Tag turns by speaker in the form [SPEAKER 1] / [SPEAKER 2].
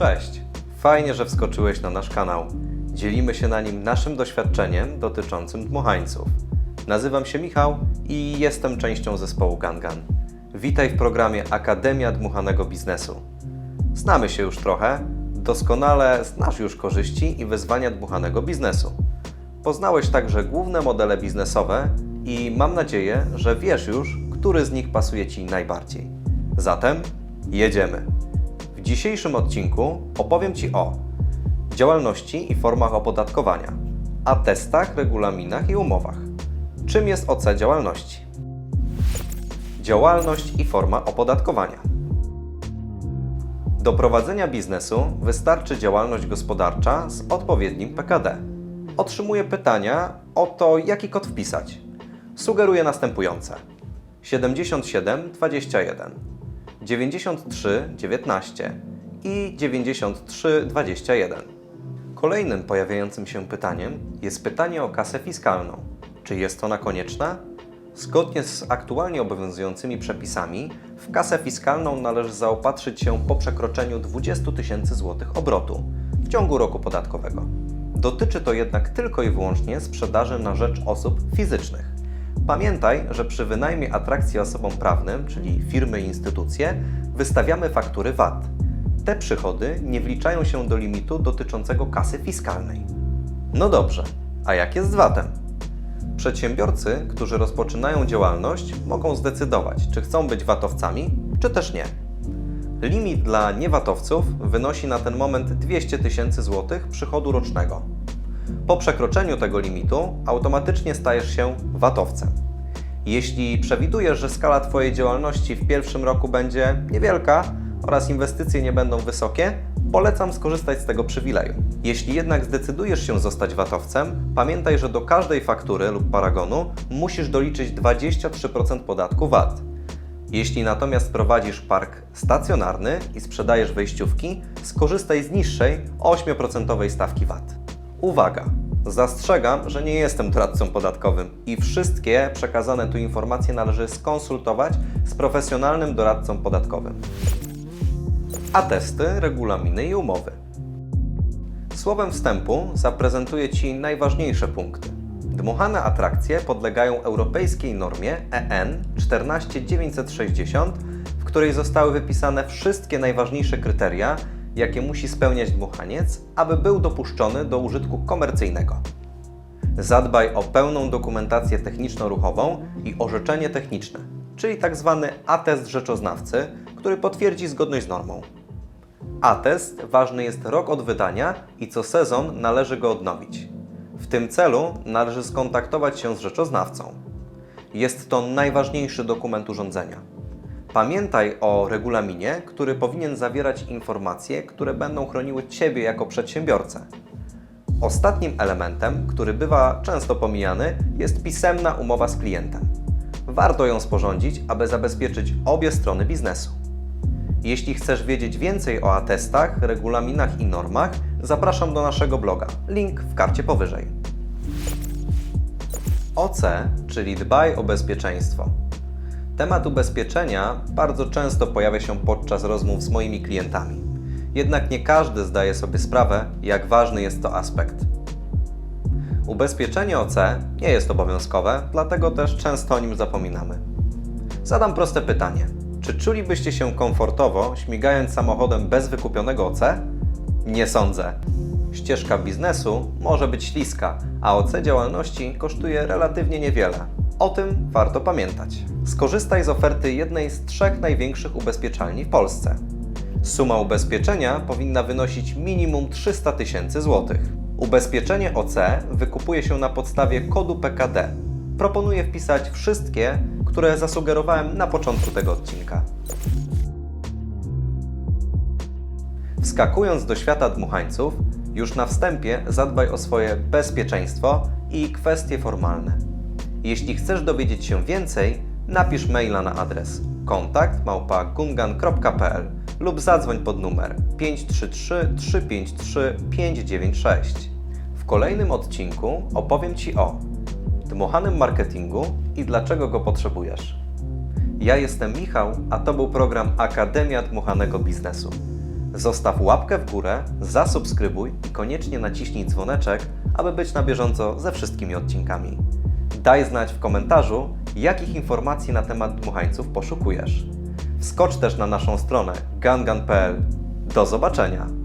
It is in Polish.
[SPEAKER 1] Cześć! Fajnie, że wskoczyłeś na nasz kanał. Dzielimy się na nim naszym doświadczeniem dotyczącym dmuchańców. Nazywam się Michał i jestem częścią zespołu Gangan. Witaj w programie Akademia Dmuchanego Biznesu. Znamy się już trochę, doskonale znasz już korzyści i wyzwania dmuchanego biznesu. Poznałeś także główne modele biznesowe i mam nadzieję, że wiesz już, który z nich pasuje Ci najbardziej. Zatem jedziemy. W dzisiejszym odcinku opowiem Ci o działalności i formach opodatkowania, atestach, regulaminach i umowach. Czym jest OC działalności? Działalność i forma opodatkowania. Do prowadzenia biznesu wystarczy działalność gospodarcza z odpowiednim PKD. Otrzymuję pytania o to, jaki kod wpisać. Sugeruję następujące: 77 21, 93 19 i 93 21. Kolejnym pojawiającym się pytaniem jest pytanie o kasę fiskalną. Czy jest ona konieczna? Zgodnie z aktualnie obowiązującymi przepisami, w kasę fiskalną należy zaopatrzyć się po przekroczeniu 20 tysięcy złotych obrotu w ciągu roku podatkowego. Dotyczy to jednak tylko i wyłącznie sprzedaży na rzecz osób fizycznych. Pamiętaj, że przy wynajmie atrakcji osobom prawnym, czyli firmy i instytucje, wystawiamy faktury VAT. Te przychody nie wliczają się do limitu dotyczącego kasy fiskalnej. No dobrze, a jak jest z VAT-em? Przedsiębiorcy, którzy rozpoczynają działalność, mogą zdecydować, czy chcą być VAT-owcami, czy też nie. Limit dla niewatowców wynosi na ten moment 200 tysięcy złotych przychodu rocznego. Po przekroczeniu tego limitu automatycznie stajesz się VAT-owcem. Jeśli przewidujesz, że skala Twojej działalności w pierwszym roku będzie niewielka oraz inwestycje nie będą wysokie, polecam skorzystać z tego przywileju. Jeśli jednak zdecydujesz się zostać VAT-owcem, pamiętaj, że do każdej faktury lub paragonu musisz doliczyć 23% podatku VAT. Jeśli natomiast prowadzisz park stacjonarny i sprzedajesz wejściówki, skorzystaj z niższej 8% stawki VAT. Uwaga! Zastrzegam, że nie jestem doradcą podatkowym i wszystkie przekazane tu informacje należy skonsultować z profesjonalnym doradcą podatkowym. Atesty, regulaminy i umowy. Słowem wstępu zaprezentuję Ci najważniejsze punkty. Dmuchane atrakcje podlegają europejskiej normie EN 14960, w której zostały wypisane wszystkie najważniejsze kryteria, jakie musi spełniać dmuchaniec, aby był dopuszczony do użytku komercyjnego. Zadbaj o pełną dokumentację techniczno-ruchową i orzeczenie techniczne, czyli tzw. atest rzeczoznawcy, który potwierdzi zgodność z normą. Atest ważny jest rok od wydania i co sezon należy go odnowić. W tym celu należy skontaktować się z rzeczoznawcą. Jest to najważniejszy dokument urządzenia. Pamiętaj o regulaminie, który powinien zawierać informacje, które będą chroniły Ciebie jako przedsiębiorcę. Ostatnim elementem, który bywa często pomijany, jest pisemna umowa z klientem. Warto ją sporządzić, aby zabezpieczyć obie strony biznesu. Jeśli chcesz wiedzieć więcej o atestach, regulaminach i normach, zapraszam do naszego bloga. Link w karcie powyżej. OC, czyli dbaj o bezpieczeństwo. Temat ubezpieczenia bardzo często pojawia się podczas rozmów z moimi klientami. Jednak nie każdy zdaje sobie sprawę, jak ważny jest to aspekt. Ubezpieczenie OC nie jest obowiązkowe, dlatego też często o nim zapominamy. Zadam proste pytanie. Czy czulibyście się komfortowo śmigając samochodem bez wykupionego OC? Nie sądzę. Ścieżka biznesu może być śliska, a OC działalności kosztuje relatywnie niewiele. O tym warto pamiętać. Skorzystaj z oferty jednej z trzech największych ubezpieczalni w Polsce. Suma ubezpieczenia powinna wynosić minimum 300 tysięcy złotych. Ubezpieczenie OC wykupuje się na podstawie kodu PKD. Proponuję wpisać wszystkie, które zasugerowałem na początku tego odcinka. Wskakując do świata dmuchańców, już na wstępie zadbaj o swoje bezpieczeństwo i kwestie formalne. Jeśli chcesz dowiedzieć się więcej, napisz maila na adres kontakt małpa.gungan.pl lub zadzwoń pod numer 533 353 596. W kolejnym odcinku opowiem Ci o dmuchanym marketingu i dlaczego go potrzebujesz. Ja jestem Michał, a to był program Akademia Dmuchanego Biznesu. Zostaw łapkę w górę, zasubskrybuj i koniecznie naciśnij dzwoneczek, aby być na bieżąco ze wszystkimi odcinkami. Daj znać w komentarzu, jakich informacji na temat dmuchańców poszukujesz. Wskocz też na naszą stronę gangan.pl. Do zobaczenia!